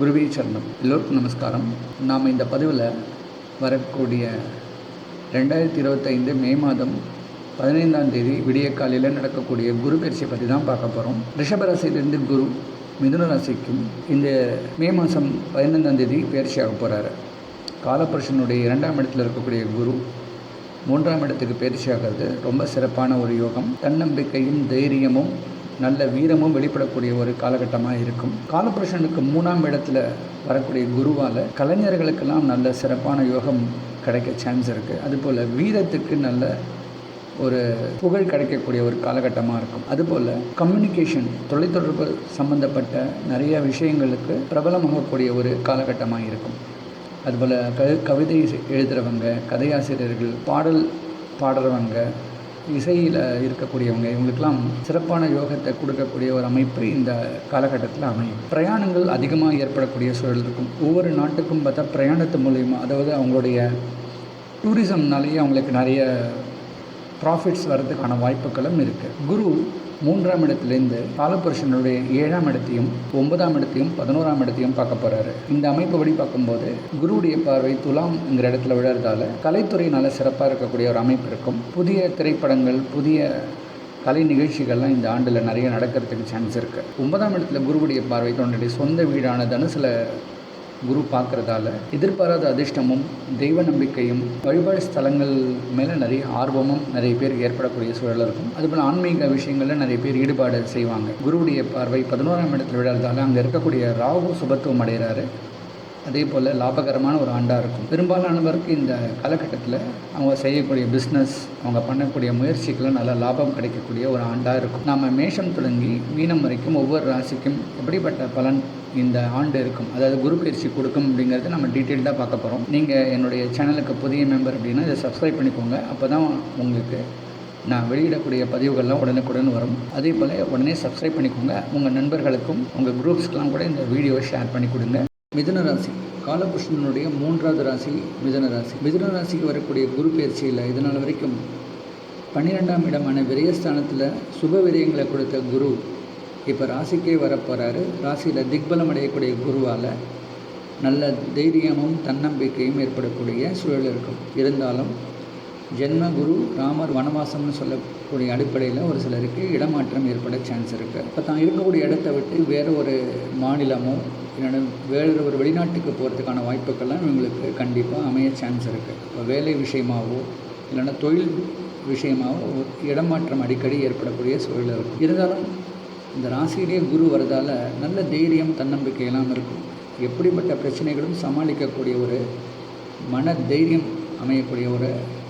குருவி சரணம். எல்லோருக்கும் நமஸ்காரம். நாம் இந்த பதிவில் வரக்கூடிய ரெண்டாயிரத்தி இருபத்தைந்து மே மாதம் பதினைந்தாம் தேதி விடிய காலையில் நடக்கக்கூடிய குரு பயிற்சியை பற்றி தான் பார்க்க போகிறோம் ரிஷபராசியிலிருந்து குரு மிதுன ராசிக்கும் இந்த மே மாதம் பதினைந்தாம் தேதி பயிற்சியாக போகிறாரு காலபுருஷனுடைய இரண்டாம் இடத்தில் இருக்கக்கூடிய குரு மூன்றாம் இடத்துக்கு பயிற்சியாகிறது. ரொம்ப சிறப்பான ஒரு யோகம். தன்னம்பிக்கையும் தைரியமும் நல்ல வீரமும் வெளிப்படக்கூடிய ஒரு காலகட்டமாக இருக்கும். காலபுருஷனுக்கு மூணாம் இடத்துல வரக்கூடிய குருவால் கலைஞர்களுக்கெல்லாம் நல்ல சிறப்பான யோகம் கிடைக்க சான்ஸ் இருக்குது அதுபோல் வீரத்துக்கு நல்ல ஒரு புகழ் கிடைக்கக்கூடிய ஒரு காலகட்டமாக இருக்கும். அதுபோல் கம்யூனிகேஷன் தொலைத்தொடர்பு சம்பந்தப்பட்ட நிறைய விஷயங்களுக்கு பிரபலமாகக்கூடிய ஒரு காலகட்டமாக இருக்கும். அதுபோல் க கவிதை எழுதுகிறவங்க கதையாசிரியர்கள் பாடல் பாடுறவங்க இசையில் இருக்கக்கூடியவங்க இவங்களுக்கெல்லாம் சிறப்பான யோகத்தை கொடுக்கக்கூடிய ஒரு அமைப்பு இந்த காலகட்டத்தில் அமையும். பிரயாணங்கள் அதிகமாக ஏற்படக்கூடிய சூழல் இருக்கும். ஒவ்வொரு நாட்டுக்கும் பார்த்தா பிரயாணத்து மூலயமா அதாவது அவங்களுடைய டூரிசம்னாலேயே அவங்களுக்கு நிறைய ப்ராஃபிட்ஸ் வர்றதுக்கான வாய்ப்புகளும் இருக்குது குரு மூன்றாம் இடத்துலேருந்து காலபுருஷனுடைய ஏழாம் இடத்தையும் ஒன்பதாம் இடத்தையும் பதினோராம் இடத்தையும் பார்க்க போகிறாரு இந்த அமைப்பு படி பார்க்கும்போது குருவுடைய பார்வை துலாம்ங்கிற இடத்துல விழுறதால கலைத்துறை நல்ல சிறப்பாக இருக்கக்கூடிய ஒரு அமைப்பு இருக்கும். புதிய திரைப்படங்கள் புதிய கலை நிகழ்ச்சிகள்லாம் இந்த ஆண்டில் நிறைய நடக்கிறதுக்கு சான்ஸ் இருக்குது ஒன்பதாம் இடத்துல குருவுடைய பார்வை தன்னுடைய சொந்த வீடான தனுசில் குரு பார்க்குறதால எதிர்பாராத அதிர்ஷ்டமும் தெய்வ நம்பிக்கையும் வழிபாடு ஸ்தலங்கள் மேலே நிறைய ஆர்வமும் நிறைய பேர் ஏற்படக்கூடிய சூழல் இருக்கும். அதுபோல் ஆன்மீக விஷயங்களில் நிறைய பேர் ஈடுபாடு செய்வாங்க. குருவுடைய பார்வை பதினோராம் இடத்துல விடுறதால அங்கே இருக்கக்கூடிய ராகு சுபத்துவம் அடைகிறாரு. அதே போல் லாபகரமான ஒரு ஆண்டாக இருக்கும். பெரும்பாலானவருக்கு இந்த காலகட்டத்தில் அவங்க செய்யக்கூடிய பிஸ்னஸ் அவங்க பண்ணக்கூடிய முயற்சிகளும் நல்ல லாபம் கிடைக்கக்கூடிய ஒரு ஆண்டாக இருக்கும். நாம் மேஷம் தொடங்கி மீனம் வரைக்கும் ஒவ்வொரு ராசிக்கும் எப்படிப்பட்ட பலன் இந்த ஆண்டு இருக்கும்? அதாவது குரு பயிற்சி கொடுக்கும் அப்படிங்கிறத நம்ம டீட்டெயில்டாக பார்க்க போகிறோம் நீங்கள் என்னுடைய சேனலுக்கு புதிய மெம்பர் அப்படின்னா இதை சப்ஸ்கிரைப் பண்ணிக்கோங்க. அப்போ தான் உங்களுக்கு நான் வெளியிடக்கூடிய பதிவுகள்லாம் உடனுக்குடன் வரும். அதே போல் உடனே சப்ஸ்கிரைப் பண்ணிக்கோங்க. உங்கள் நண்பர்களுக்கும் உங்கள் குரூப்ஸ்க்கெலாம் கூட இந்த வீடியோவை ஷேர் பண்ணி கொடுங்க. மிதன ராசி. காலபுஷ்ணனுடைய மூன்றாவது ராசி மிதன ராசி. மிதன ராசிக்கு வரக்கூடிய குரு பயிற்சியில் இதனால் வரைக்கும் பன்னிரெண்டாம் இடமான விரயஸ்தானத்தில் சுப விரயங்களை கொடுத்த குரு இப்போ ராசிக்கே வரப்போகிறாரு ராசியில் திக்பலம் அடையக்கூடிய குருவால் நல்ல தைரியமும் தன்னம்பிக்கையும் ஏற்படக்கூடிய சூழல் இருக்கும். இருந்தாலும் ஜென்ம குரு ராமர் வனவாசம்னு சொல்ல கூடிய அடிப்படையில் ஒரு சிலருக்கு இடமாற்றம் ஏற்பட சான்ஸ் இருக்குது இப்போ தான் இருக்கக்கூடிய இடத்த விட்டு வேறு ஒரு மாநிலமோ இல்லைன்னா வேறு ஒரு வெளிநாட்டுக்கு போகிறதுக்கான வாய்ப்புகள்லாம் இவங்களுக்கு கண்டிப்பாக அமைய சான்ஸ் இருக்குது இப்போ வேலை விஷயமாகவோ இல்லைன்னா தொழில் விஷயமாகவோ இடமாற்றம் அடிக்கடி ஏற்படக்கூடிய சூழல் இருக்கும் இருந்தாலும் இந்த ராசியிலே குரு வரதால் நல்ல தைரியம் தன்னம்பிக்கையெல்லாம் இருக்கும். எப்படிப்பட்ட பிரச்சனைகளும் சமாளிக்கக்கூடிய ஒரு மன தைரியம் அமையக்கூடிய ஒரு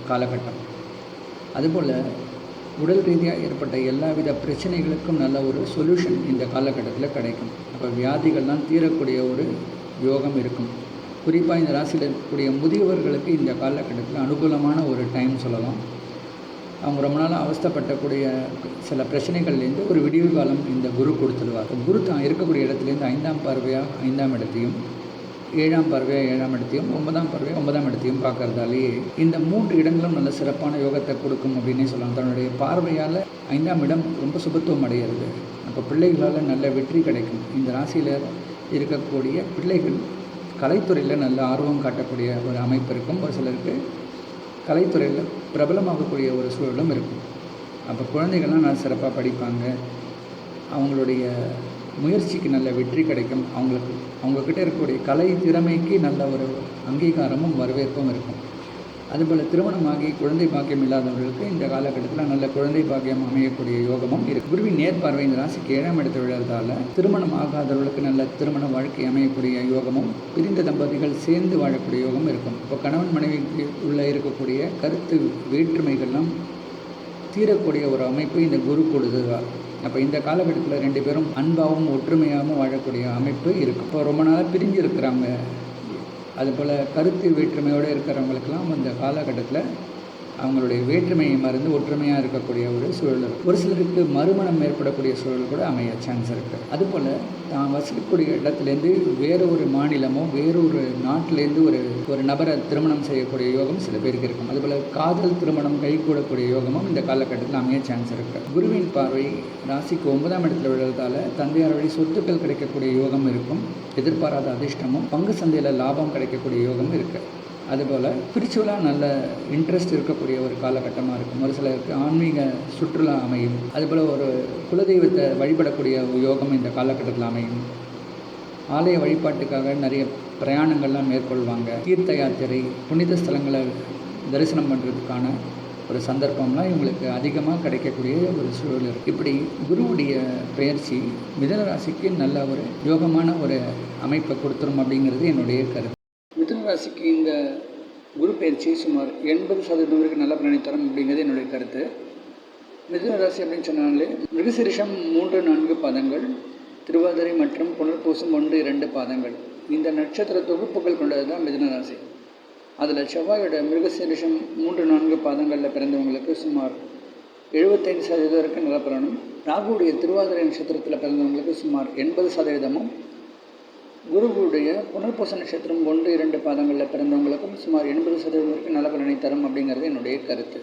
காலகட்டம். அதுபோல் உடல் ரீதியாக ஏற்பட்ட எல்லாவித பிரச்சனைகளுக்கும் நல்ல ஒரு சொல்யூஷன் இந்த காலகட்டத்தில் கிடைக்கும். அப்போ வியாதிகள்லாம் தீரக்கூடிய ஒரு யோகம் இருக்கும். குறிப்பாக இந்த ராசியில் இருக்கக்கூடிய முதியவர்களுக்கு இந்த காலகட்டத்தில் அனுகூலமான ஒரு டைம் சொல்லலாம். அவங்க ரொம்ப நாளாக அவஸ்தப்பட்டக்கூடிய சில பிரச்சனைகள்லேருந்து ஒரு விடிவு காலம் இந்த குரு கொடுத்துடுவார் குரு தான் இருக்கக்கூடிய இடத்துலேருந்து ஐந்தாம் பார்வையாக ஐந்தாம் இடத்தையும் ஏழாம் பறவை ஏழாம் இடத்தையும் ஒன்பதாம் பறவை ஒன்பதாம் இடத்தையும் பார்க்கறதாலேயே இந்த மூன்று இடங்களும் நல்ல சிறப்பான யோகத்தை கொடுக்கும் அப்படின்னே சொல்லலாம். தன்னுடைய பார்வையால் ஐந்தாம் இடம் ரொம்ப சுபத்துவம் அடைகிறது. அப்போ பிள்ளைகளால் நல்ல வெற்றி கிடைக்கும். இந்த ராசியில் இருக்கக்கூடிய பிள்ளைகள் கலைத்துறையில் நல்ல ஆர்வம் காட்டக்கூடிய ஒரு அமைப்பு இருக்கும். ஒரு சிலருக்கு கலைத்துறையில் பிரபலமாகக்கூடிய ஒரு சூழலும் இருக்கும். அப்போ குழந்தைகள்லாம் நல்லா சிறப்பாக படிப்பாங்க. அவங்களுடைய முயற்சிக்கு நல்ல வெற்றி கிடைக்கும். அவங்களுக்கு அவங்கக்கிட்ட இருக்கக்கூடிய கலை திறமைக்கு நல்ல ஒரு அங்கீகாரமும் வரவேற்பும் இருக்கும். அதுபோல் திருமணமாகி குழந்தை பாக்கியம் இல்லாதவர்களுக்கு இந்த காலகட்டத்தில் நல்ல குழந்தை பாக்கியம் அமையக்கூடிய யோகமும் இருக்கு. குருவின் நேர்பார்வை இந்த ராசிக்கு ஏழாம் எடுத்து விழுறதால திருமணம் ஆகாதவர்களுக்கு நல்ல திருமண வாழ்க்கை அமையக்கூடிய யோகமும் பிரிந்த தம்பதிகள் சேர்ந்து வாழக்கூடிய யோகம் இருக்கும். இப்போ கணவன் மனைவிக்கு உள்ள இருக்கக்கூடிய கருத்து வேற்றுமைகள்லாம் தீரக்கூடிய ஒரு அமைப்பு இந்த குரு கொடுத்துருவார் அப்போ இந்த காலகட்டத்தில் ரெண்டு பேரும் அன்பாகவும் ஒற்றுமையாகவும் வாழக்கூடிய அமைப்பு இருக்குது இப்போ ரொம்ப நாளாக பிரிஞ்சு இருக்கிறாங்க. அதுபோல் கருத்து வேற்றுமையோடு இருக்கிறவங்களுக்கெல்லாம் இந்த காலகட்டத்தில் அவங்களுடைய வேற்றுமையை மறந்து ஒற்றுமையாக இருக்கக்கூடிய ஒரு சூழல் இருக்குது ஒரு சிலருக்கு மறுமணம் ஏற்படக்கூடிய சூழல் கூட அமைய சான்ஸ் இருக்குது அதுபோல் தான் வசிக்கக்கூடிய இடத்துலேருந்து வேறு ஒரு மாநிலமோ வேறொரு நாட்டிலேருந்து ஒரு ஒரு நபரை திருமணம் செய்யக்கூடிய யோகம் சில பேருக்கு இருக்கும். அதுபோல் காதல் திருமணம் கைகூடக்கூடிய யோகமும் இந்த காலகட்டத்தில் அமைய சான்ஸ் இருக்குது குருவின் பார்வை ராசிக்கு ஒன்பதாம் இடத்துல விழுறதால தந்தையார் வழி சொத்துக்கள் கிடைக்கக்கூடிய யோகம் இருக்கும். எதிர்பாராத அதிர்ஷ்டமும் பங்கு சந்தையில் லாபம் கிடைக்கக்கூடிய யோகம் இருக்குது அதுபோல் ஸ்பிரிச்சுவலாக நல்ல இன்ட்ரெஸ்ட் இருக்கக்கூடிய ஒரு காலகட்டமாக இருக்கும். ஒரு சிலருக்கு ஆன்மீக சுற்றுலா அமையும். அதுபோல் ஒரு குலதெய்வத்தை வழிபடக்கூடிய யோகம் இந்த காலகட்டத்தில் அமையும். ஆலய வழிபாட்டுக்காக நிறைய பிரயாணங்கள்லாம் மேற்கொள்வாங்க. தீர்த்த யாத்திரை புனித ஸ்தலங்களை தரிசனம் பண்ணுறதுக்கான ஒரு சந்தர்ப்பம்லாம் இவங்களுக்கு அதிகமாக கிடைக்கக்கூடிய ஒரு சூழல் இருக்குது இப்படி குருவுடைய பயிற்சி மிதன ராசிக்கு நல்ல ஒரு யோகமான ஒரு அமைப்பை கொடுத்துரும் அப்படிங்கிறது என்னுடைய கருத்து. ராசிக்கு இந்த குரு பயிற்சி சுமார் எண்பது சதவீதம் வரைக்கும் நல்ல பலனை தரும் அப்படிங்கிறது என்னுடைய கருத்து. மிதுன ராசி அப்படின்னு சொன்னாலே மிருகசிரிஷம் மூன்று நான்கு பாதங்கள் திருவாதிரை மற்றும் புனர்பூசம் ஒன்று இரண்டு பாதங்கள். இந்த நட்சத்திர தொகுப்புகள் கொண்டது தான் மிதுன ராசி. அதில் செவ்வாயோட மிருகசிரிஷம் மூன்று நான்கு பாதங்களில் பிறந்தவங்களுக்கு சுமார் எழுபத்தைந்து சதவீதம் வரைக்கும் நல்ல பலனும் ராகுவுடைய திருவாதிரை நட்சத்திரத்தில் பிறந்தவங்களுக்கு சுமார் எண்பது சதவீதமும் குருவுடைய புனர்பூச நட்சத்திரம் ஒன்று இரண்டு பாதங்களில் பிறந்தவங்களுக்கும் சுமார் எண்பது சதவீதம் வரைக்கும் நல்ல பலனை தரும் அப்படிங்கிறது என்னுடைய கருத்து.